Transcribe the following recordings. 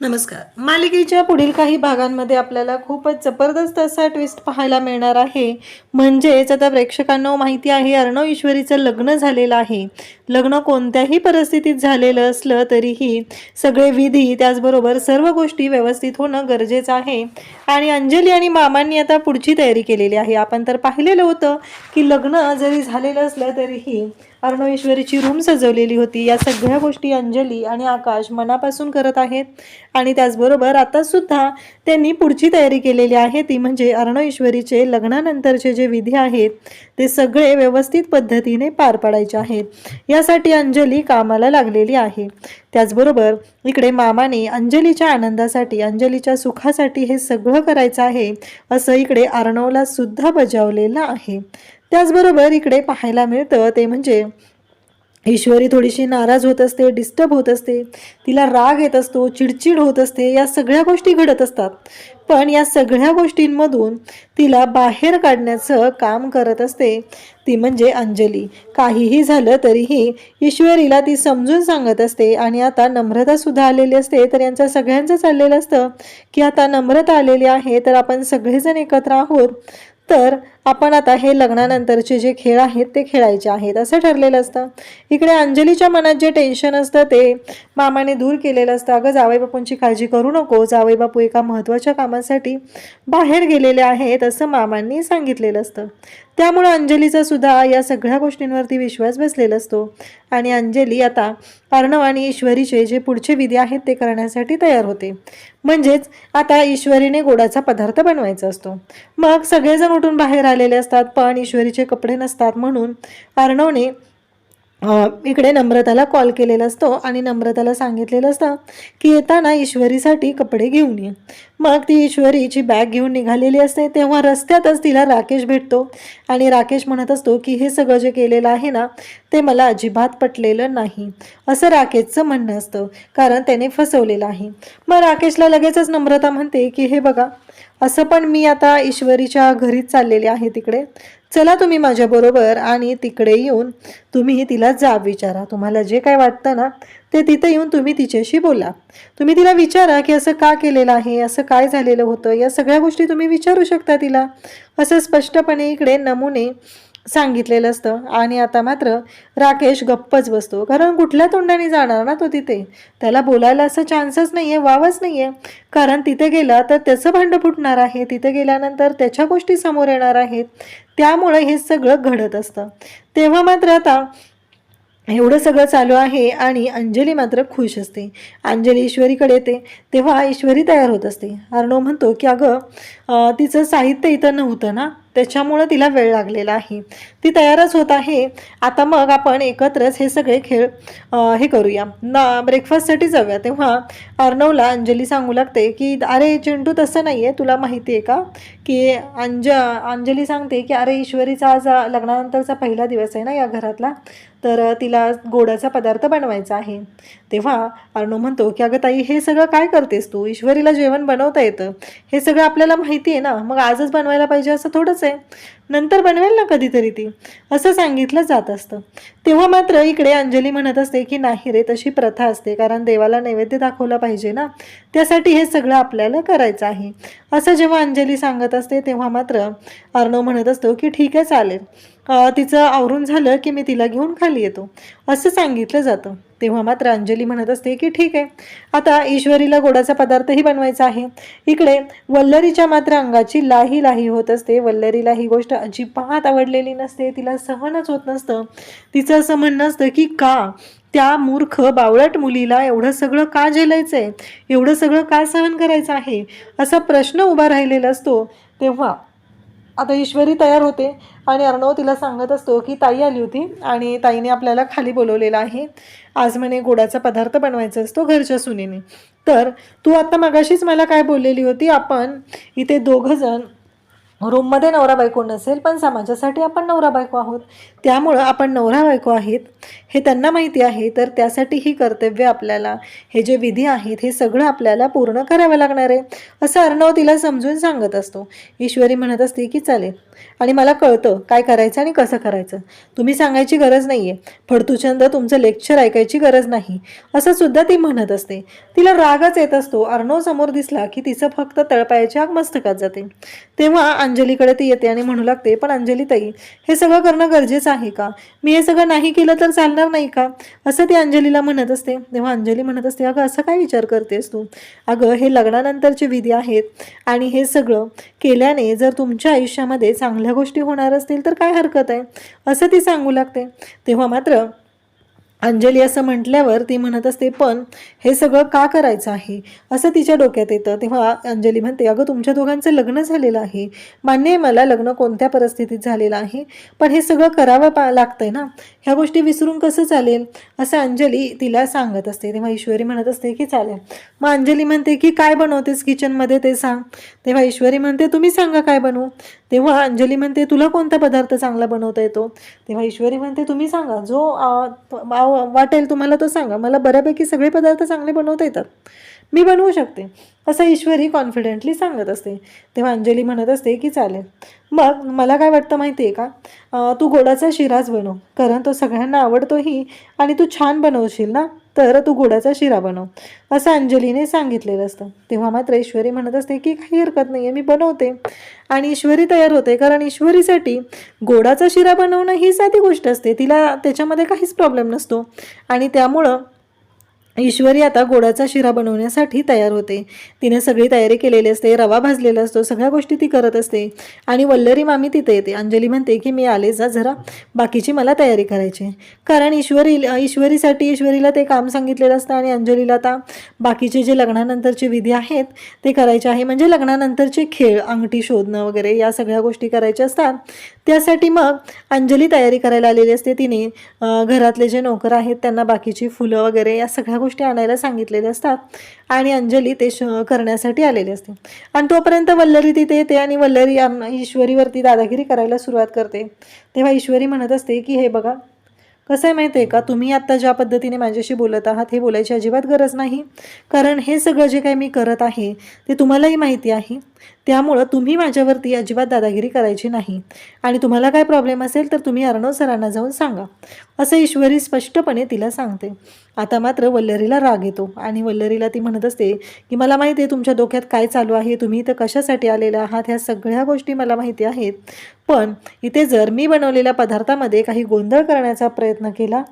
नमस्कार. मालिकेच्या पुढील काही भागांमध्ये आपल्याला खूपच जबरदस्त असा ट्विस्ट पाहायला मिळणार आहे. म्हणजेच आता प्रेक्षकांना माहिती आहे अर्णव ईश्वरीचं लग्न झालेलं आहे. लग्न कोणत्याही परिस्थितीत झालेलं असलं तरीही सगळे विधी त्याचबरोबर सर्व गोष्टी व्यवस्थित होणं गरजेचं आहे. आणि अंजली आणि मामांनी आता पुढची तयारी केलेली आहे. आपण तर पाहिलेलं होतं की लग्न जरी झालेलं असलं तरीही अर्णवेश्वरीची रूम सजवलेली होती. या सगळ्या गोष्टी अंजली आणि आकाश मनापासून करत आहेत. आणि त्याचबरोबर आतासुद्धा त्यांनी पुढची तयारी केलेली आहे. ती म्हणजे अर्णवेश्वरीचे लग्नानंतरचे जे विधी आहेत ते सगळे व्यवस्थित पद्धतीने पार पाडायचे आहेत यासाठी अंजली कामाला लागलेली आहे. त्याचबरोबर इकडे मामाने अंजलीच्या आनंदासाठी अंजलीच्या सुखासाठी हे सगळं करायचं आहे असं इकडे अर्णवला सुद्धा बजावलेलं आहे. त्याचबरोबर इकडे पाहायला मिळतं ते म्हणजे ईश्वरी थोडीशी नाराज होत असते डिस्टर्ब होत असते तिला राग येत असतो चिडचिड होत असते या सगळ्या गोष्टी घडत असतात. पण या सगळ्या गोष्टींमधून तिला बाहेर काढण्याचं काम करत असते ती म्हणजे अंजली. काहीही झालं तरीही ईश्वरीला ती समजून सांगत असते आणि आता नम्रता सुद्धा आलेली असते. तर यांचं सगळ्यांचं चाललेलं असतं की आता नम्रता आलेली आहे तर आपण सगळेजण एकत्र आहोत. तर आपण आता हे लग्नानंतरचे जे खेळ आहेत ते खेळायचे आहेत असं ठरलेलं असतं. इकडे अंजलीच्या मनात जे टेन्शन असतं ते मामाने दूर केलेलं असतं. अगं जावई बापूंची काळजी करू नको. जावई बापू एका महत्त्वाच्या कामासाठी बाहेर गेलेले आहेत असं मामांनी सांगितलेलं असतं. त्यामुळं अंजलीचा सुद्धा या सगळ्या गोष्टींवरती विश्वास बसलेला असतो. आणि अंजली आता अर्णव आणि ईश्वरीचे जे पुढचे विधी आहेत ते करण्यासाठी तयार होते. म्हणजेच आता ईश्वरीने गोडाचा पदार्थ बनवायचा असतो. मग सगळेजण उठून बाहेर आलेले असतात पण ईश्वरीचे कपडे नसतात म्हणून अर्णवने इकडे नम्रताला कॉल केलेला असतो आणि नम्रताला सांगितलेलं असतं की येताना ईश्वरीसाठी कपडे घेऊन ये. मग ती ईश्वरीची बॅग घेऊन निघालेली असते तेव्हा रस्त्यातच तिला राकेश भेटतो आणि राकेश म्हणत असतो की हे सगळं जे केलेलं आहे ना ते मला अजिबात पटलेलं नाही. असं राकेशचं म्हणणं असतं कारण त्याने फसवलेलं आहे. मग राकेशला लगेचच नम्रता म्हणते की हे बघा असं पण मी आता ईश्वरीच्या घरीच चाललेले आहे तिकडे. चला तुम्ही माझ्याबरोबर आणि तिकडे येऊन तुम्ही तिला जाब विचारा. तुम्हाला जे काय वाटतं ना ते तिथे येऊन तुम्ही तिच्याशी बोला. तुम्ही तिला विचारा की असं का केलेलं आहे असं काय झालेलं होतं या सगळ्या गोष्टी तुम्ही विचारू शकता तिला. असं स्पष्टपणे इकडे नमुने सांगितलेलं असतं. आणि आता मात्र राकेश गप्पच बसतो. कारण कुठल्या तोंडाने जाणार ना तो तिथे? त्याला बोलायला असं चान्सच नाही आहे वावच नाही आहे कारण तिथे गेला तर त्याचं भांडं फुटणार आहे. तिथे गेल्यानंतर त्याच्या गोष्टी समोर येणार आहेत. त्यामुळे हे सगळं घडत असतं. तेव्हा मात्र आता एवढं सगळं चालू आहे आणि अंजली मात्र खुश असते. अंजली ईश्वरीकडे येते. तेव्हा ईश्वरी तयार होत असते. अर्णव म्हणतो की अगं तिचं साहित्य इथं नव्हतं ना? त्याच्यामुळं तिला वेळ लागलेला आहे. ती तयारच होत आहे. आता मग आपण एकत्रच हे सगळे खेळ हे करूया. ना ब्रेकफास्टसाठी जाऊया. तेव्हा अर्णवला अंजली सांगू लागते की अरे चिंटू तसं नाही आहे तुला माहिती आहे का की अंज अंजली सांगते की अरे ईश्वरीचा आज लग्नानंतरचा पहिला दिवस आहे ना या घरातला. तर तिला गोडाचा पदार्थ बनवायचा आहे. तेव्हा अर्णव म्हणतो की अगं ताई हे सगळं काय करतेस तू? ईश्वरीला जेवण बनवता येतं. हे सगळं आपल्याला माहिती आहे ना. मग आजच बनवायला पाहिजे असं थोडंच आहे. नंतर बनवेल ना कधीतरी ती. असं सांगितलं जात असतं. तेव्हा मात्र इकडे अंजली म्हणत असते की नाही रे तशी प्रथा असते. कारण देवाला नैवेद्य दाखवला पाहिजे ना. त्यासाठी हे सगळं आपल्याला करायचं आहे. असं जेव्हा अंजली सांगत असते तेव्हा मात्र अर्णव म्हणत असतो की ठीक आहे चालेल. तिचं आवरून झालं की मी तिला घेऊन खाली येतो. असं सांगितलं जातं. तेव्हा मात्र अंजली म्हणत असते की ठीक आहे आता ईश्वरीला गोडाचा पदार्थही बनवायचा आहे. इकडे वल्लरीच्या मात्र अंगाची लाही लाही होत असते. वल्लरीला ही गोष्ट अजिबात आवडलेली नसते. तिला सहनच होत नसतं. तिचं असं म्हणणं असतं की का त्या मूर्ख बावळट मुलीला एवढं सगळं का झेलायचं आहे एवढं सगळं का सहन करायचं आहे? असा प्रश्न उभा राहिलेला असतो. तेव्हा आता ईश्वरी तयार होते आणि अर्णव तिला सांगत असतो की ताई आली होती आणि ताईने आपल्याला खाली बोलवलेलं आहे. आज म्हणे गोडाचा पदार्थ बनवायचा असतो घरच्या सुनेने. तर तू आत्ता मगाशीच मला काय बोललेली होती? आपण इथे दोघंजण रूममध्ये नवरा बायको नसेल पण समाजासाठी आपण नवरा बायको आहोत. त्यामुळं आपण नवरा बायको आहेत हे त्यांना माहिती आहे. तर त्यासाठी ही कर्तव्य आपल्याला हे जे विधी आहेत हे सगळं आपल्याला पूर्ण करावं लागणार आहे असं अर्णव तिला समजून सांगत असतो. ईश्वरी म्हणत असते की चालेल. आणि मला कळतं काय करायचं आणि कसं करायचं. तुम्ही सांगायची गरज नाही आहे फडतुचंद तुमचं लेक्चर ऐकायची गरज नाही असं सुद्धा ती म्हणत असते. तिला रागच येत असतो. अर्णव समोर दिसला की तिचं फक्त तळपायाची आग मस्तकात जाते. तेव्हा अंजलीकडे ती येते आणि म्हणू लागते पण अंजली ताई हे सगळं करणं गरजेचं आहे का? मी हे सगळं नाही केलं तर चालणार नाही का? असं ती अंजलीला म्हणत असते. तेव्हा अंजली म्हणत असते अगं असं काय विचार करतेस तू? अगं हे लग्नानंतरचे विधी आहेत आणि हे सगळं केल्याने जर तुमच्या आयुष्यामध्ये चांगल्या गोष्टी होणार असतील तर काय हरकत आहे? असं ती सांगू लागते. तेव्हा मात्र अंजली असं म्हटल्यावर ती म्हणत असते पण हे सगळं का करायचं आहे? असं तिच्या डोक्यात येतं. तेव्हा अंजली म्हणते अगं तुमच्या दोघांचं लग्न झालेलं आहे. मान्य आहे मला लग्न कोणत्या परिस्थितीत झालेलं आहे पण हे सगळं करावं पा लागतंय ना. ह्या गोष्टी विसरून कसं चालेल? असं अंजली तिला सांगत असते. तेव्हा ईश्वरी म्हणत असते की चालेल. मग अंजली म्हणते की काय बनवतेस किचनमध्ये ते सांग. तेव्हा ईश्वरी म्हणते तुम्ही सांगा काय बनवू. तेव्हा अंजली म्हणते तुला कोणता पदार्थ चांगला बनवता येतो? तेव्हा ईश्वरी म्हणते तुम्ही सांगा जो वाटेल तुम्हाला तो सांगा. मला बऱ्यापैकी सगळे पदार्थ चांगले बनवता येतात. मी बनवू शकते असं ईश्वरी कॉन्फिडेंटली सांगत असते. तेव्हा अंजली म्हणत असते की चालेल. मग मला काय वाटतं माहिती आहे का तू गोडाचा शिराच बनव कारण तो सगळ्यांना आवडतोही आणि तू छान बनवशील ना? तर तू गोडाचा शिरा बनव असं अंजलीने सांगितलेलं असतं. तेव्हा मात्र ईश्वरी म्हणत असते की काही हरकत नाही आहे मी बनवते. आणि ईश्वरी तयार होते कारण ईश्वरीसाठी गोडाचा शिरा बनवणं ही साधी गोष्ट असते. तिला त्याच्यामध्ये काहीच प्रॉब्लेम नसतो. आणि त्यामुळं ईश्वरी आता गोडाचा शिरा बनवण्यासाठी तयार होते. तिने सगळी तयारी केलेली असते रवा भाजलेला असतो सगळ्या गोष्टी ती करत असते. आणि वल्लरी मामी तिथे येते. अंजली म्हणते की मी आले जा जरा. बाकीची मला तयारी करायची. आहे. कारण ईश्वरी ईश्वरीसाठी ईश्वरीला ते काम सांगितलेलं असतं आणि अंजलीला आता बाकीचे जे लग्नानंतरचे विधी आहेत ते करायचे आहे. म्हणजे लग्नानंतरचे खेळ अंगठी शोधणं वगैरे या सगळ्या गोष्टी करायच्या असतात. त्यासाठी मग अंजली तयारी करायला आलेली असते. तिने घरातले जे नोकर आहेत त्यांना बाकीची फुलं वगैरे या सगळ्या गोष्टी आणायला सांगितलेल्या असतात आणि अंजली ते श करण्यासाठी आलेली असते. आणि तोपर्यंत वल्लरी तिथे येते आणि वल्लरी ईश्वरीवरती दादागिरी करायला सुरुवात करते. तेव्हा ईश्वरी म्हणत असते की हे बघा कसं आहे माहिती आहे का? तुम्ही आत्ता ज्या पद्धतीने माझ्याशी बोलत आहात हे बोलायची अजिबात गरज नाही. कारण हे सगळं जे काही मी करत आहे ते तुम्हालाही माहिती आहे. त्यामुळं तुम्ही माझ्यावरती अजिबात दादागिरी करायची नाही. आणि तुम्हाला काय प्रॉब्लेम असेल तर तुम्ही अर्णव सरांना जाऊन सांगा. असं ईश्वरी स्पष्टपणे तिला सांगते. आता मात्र वल्लरीला राग येतो. आणि वल्लरीला ती म्हणत असते की मला माहिती आहे तुमच्या डोक्यात काय चालू आहे. तुम्ही इथं कशासाठी आलेला आहात? ह्या सगळ्या गोष्टी मला माहिती आहेत. पण इथे जर मी बनवलेल्या पदार्थामध्ये काही गोंधळ करण्याचा प्रयत्न केला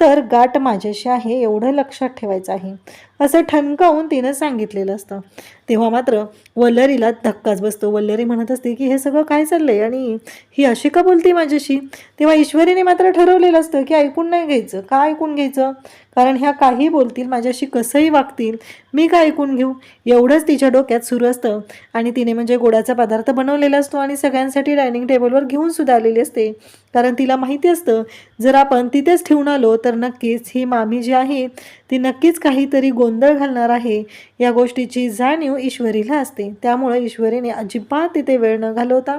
तर गाठ माझ्याशी आहे एवढं लक्षात ठेवायचं आहे. असं ठणकावून तिनं सांगितलेलं असतं. तेव्हा मात्र वल्लरीला धक्काच बसतो. वल्लरी म्हणत असते की हे सगळं काय चाललंय? आणि ही अशी का बोलते माझ्याशी? तेव्हा ईश्वरीने मात्र ठरवलेलं असतं की ऐकून नाही घ्यायचं. का ऐकून घ्यायचं? कारण ह्या काही बोलतील माझ्याशी कसंही वागतील मी काय ऐकून घेऊ? एवढंच तिच्या डोक्यात सुरू असतं. आणि तिने म्हणजे गोडाचा पदार्थ बनवलेला असतो आणि सगळ्यांसाठी डायनिंग टेबलवर घेऊन सुद्धा आलेली असते. कारण तिला माहिती असतं जर आपण तिथेच ठेवून आलो तर नक्कीच ही मामी जी आहे ती नक्कीच काहीतरी गोंधळ घालणार आहे. या गोष्टीची जाणीव ईश्वरीला असते. त्यामुळे ईश्वरीने अजिबात तिथे वेळ न घालवता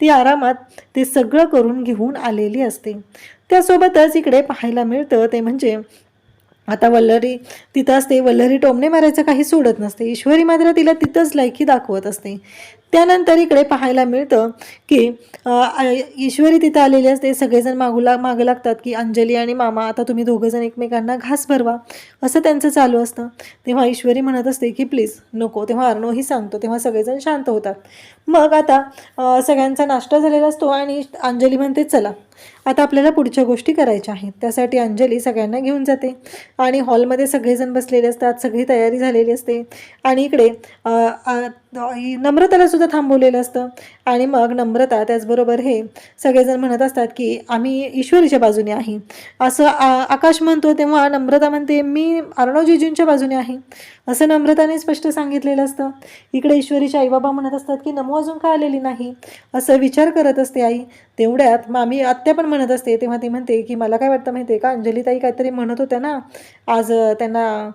ती आरामात ते सगळं करून घेऊन आलेली असते. त्यासोबतच इकडे पाहायला मिळतं ते म्हणजे आता वल्लरी तिथं असते वल्लरी टोमणे मारायचं काही सोडत नसते. ईश्वरी मात्र तिला तिथंच लायकी दाखवत असते. त्यानंतर इकडे पाहायला मिळतं की ईश्वरी तिथं आलेली असते. सगळेजण मागूला मागं लागतात की अंजली आणि मामा आता तुम्ही दोघंजण एकमेकांना घास भरवा. असं त्यांचं चालू असतं. तेव्हा ईश्वरी म्हणत असते की प्लीज नको. तेव्हा अर्णवही सांगतो. तेव्हा सगळेजण शांत होतात. मग आता सगळ्यांचा नाश्ता झालेला असतो आणि अंजली म्हणते चला आता आपल्याला पुढच्या गोष्टी करायच्या आहेत. त्यासाठी अंजली सगळ्यांना घेऊन जाते. आणि हॉलमध्ये सगळेजण बसलेले असतात. सगळी तयारी झालेली असते. आणि इकडे नम्रताला सुद्धा थांबवलेलं असतं. आणि मग नम्रता त्याचबरोबर हे सगळेजण म्हणत असतात की आम्ही ईश्वरीच्या बाजूने आहे. असं आ- आकाश म्हणतो तेव्हा नम्रता म्हणते मी अर्णवजीजूंच्या बाजूने आहे. असं नम्रताने स्पष्ट सांगितलेलं असतं. इकडे ईश्वरीचे आईबाबा म्हणत असतात की नमो अजून का आलेली नाही? असं विचार करत असते आई. तेवढ्यात मामी आत्या पण म्हणत असते. तेव्हा ती म्हणते की मला काय वाटतं माहिती आहे का? अंजलीताई काहीतरी म्हणत होत्या ना आज त्यांना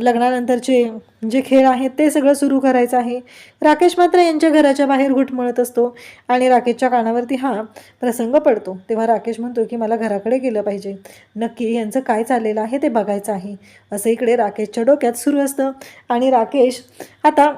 लग्नानंतरचे जे खेळ आहेत ते सगळं सुरू करायचं आहे. राकेश मात्र यांच्या घराच्या बाहेर घुटमळत असतो आणि राकेशच्या कानावरती हा प्रसंग पडतो. तेव्हा राकेश म्हणतो की मला घराकडे गेलं पाहिजे. नक्की यांचं काय चाललेलं आहे ते बघायचं आहे. असं इकडे राकेशच्या डोक्यात सुरू असतं आणि राकेश आता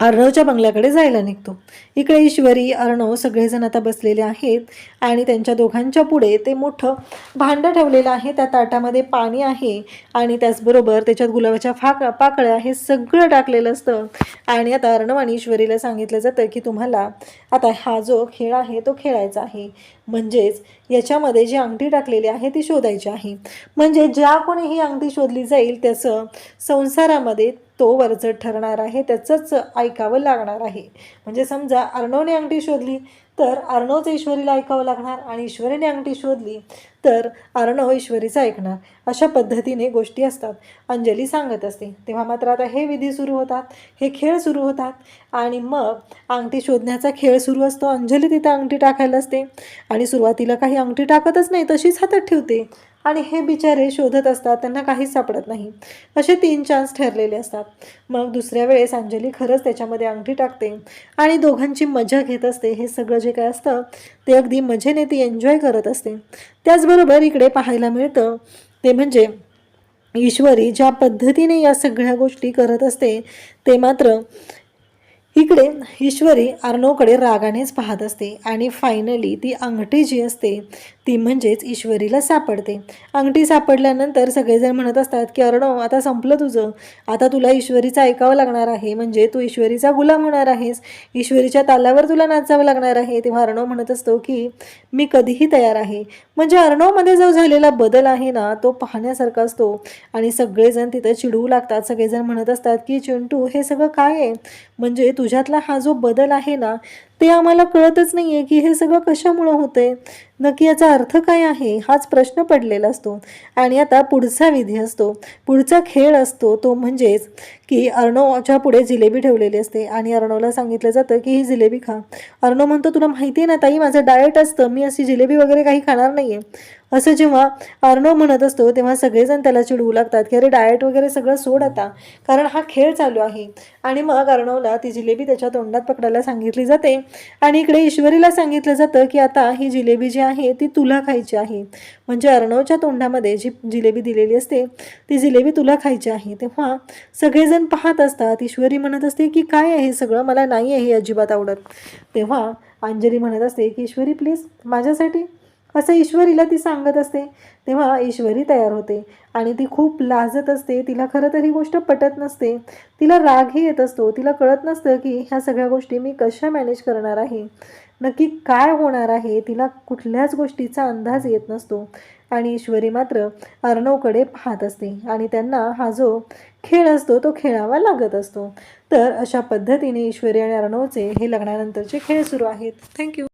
अर्णवच्या बंगल्याकडे जायला निघतो. इकडे ईश्वरी अर्णव सगळेजण आता बसलेले आहेत आणि त्यांच्या दोघांच्या पुढे ते मोठं भांडं ठेवलेलं आहे. त्या ताटामध्ये पाणी आहे आणि त्याचबरोबर त्याच्यात गुलाबाच्या फाक पाकळ्या हे सगळं टाकलेलं असतं. आणि आता अर्णव आणि ईश्वरीला सांगितलं जातं की तुम्हाला आता हा जो खेळ आहे तो खेळायचा आहे. म्हणजेच याच्यामध्ये जी अंगठी टाकलेली आहे ती शोधायची आहे. म्हणजे ज्या कोणी ही अंगठी शोधली जाईल त्याचं संसारामध्ये तो वरचढ ठरणार आहे त्याचंच ऐकावं लागणार आहे. म्हणजे समजा अर्णवने अंगठी शोधली तर अर्णवचं ईश्वरीला ऐकावं लागणार आणि ईश्वरीने अंगठी शोधली तर अर्णव ईश्वरीचं ऐकणार. अशा पद्धतीने गोष्टी असतात. अंजली सांगत असते तेव्हा मात्र आता हे विधी सुरू होतात हे खेळ सुरू होतात आणि मग अंगठी शोधण्याचा खेळ सुरू असतो. अंजली तिथं अंगठी टाकायला असते आणि सुरुवातीला काही अंगठी टाकतच नाही तशीच हातात ठेवते. आणि हे बिचारे शोधत असतात त्यांना काहीच सापडत नाही. असे तीन चान्स ठरलेले असतात. मग दुसऱ्या वेळेस अंजली खरंच त्याच्यामध्ये अंगठी टाकते आणि दोघांची मजा घेत असते. हे सगळं जे काय असतं ते अगदी मजेने ती एन्जॉय करत असते. त्याचबरोबर इकडे पाहायला मिळतं ते म्हणजे ईश्वरी ज्या पद्धतीने या सगळ्या गोष्टी करत असते ते मात्र इकडे ईश्वरी अर्णवकडे रागानेच पाहत असते आणि फायनली ती अंगठी जी असते ती म्हणजेच ईश्वरीला सापडते. अंगठी सापडल्यानंतर सगळेजण म्हणत असतात की अर्णव आता संपलं तुझं. आता तुला ईश्वरीचं ऐकावं लागणार आहे. म्हणजे तू ईश्वरीचा गुलाम होणार आहेस. ईश्वरीच्या तालावर तुला नाचावं लागणार आहे. तेव्हा अर्णव म्हणत असतो की मी कधीही तयार आहे. म्हणजे अर्णवमध्ये जो झालेला बदल आहे ना तो पाहण्यासारखा असतो. आणि सगळेजण तिथं चिडवू लागतात. सगळेजण म्हणत असतात की चिंटू हे सगळं काय आहे? म्हणजे तुझ्यातला हा जो बदल आहे ना ते आम्हाला कळतच नाही आहे की हे सगळं कशामुळं होतंय? नक्की याचा अर्थ काय आहे? हाच प्रश्न पडलेला असतो. आणि आता पुढचा विधी असतो. पुढचा खेळ असतो तो म्हणजेच की अर्णवच्या पुढे जिलेबी ठेवलेली असते. आणि अर्णवला सांगितलं जातं की ही जिलेबी खा. अर्णव म्हणतो तुला माहिती आहे ना ताई माझं डाएट असतं. मी अशी जिलेबी वगैरे काही खाणार नाही आहे असं जेव्हा अर्णव म्हणत असतो तेव्हा सगळेजण त्याला चिडवू लागतात की अरे डाएट वगैरे सगळं सोड आता. कारण हा खेळ चालू आहे. आणि मग अर्णवला ती जिलेबी त्याच्या तोंडात पकडायला सांगितली जाते. आणि इकडे ईश्वरीला सांगितलं जातं की आता ही जिलेबी जी आहे ती तुला खायची आहे. म्हणजे अर्णवच्या तोंडामध्ये जी जिलेबी दिलेली असते ती जिलेबी तुला खायची आहे. तेव्हा सगळेजण पाहत असतात. ईश्वरी म्हणत असते की काय आहे सगळं? मला नाही आहे अजिबात आवडत. तेव्हा अंजली म्हणत असते की ईश्वरी प्लीज माझ्यासाठी असं ईश्वरीला ती सांगत असते. तेव्हा ईश्वरी तयार होते आणि ती खूप लाजत असते. तिला खरं तर ही गोष्ट पटत नसते. तिला रागही येत असतो. तिला कळत नसतं की ह्या सगळ्या गोष्टी मी कशा मॅनेज करणार आहे? नक्की काय होणार आहे? तिला कुठल्याच गोष्टीचा अंदाज येत नसतो. आणि ईश्वरी मात्र अर्णवकडे पाहत असते आणि त्यांना हा जो खेळ असतो तो खेळावा लागत असतो. तर अशा पद्धतीने ईश्वरी आणि अर्णवचे हे लग्नानंतरचे खेळ सुरू आहेत. थँक्यू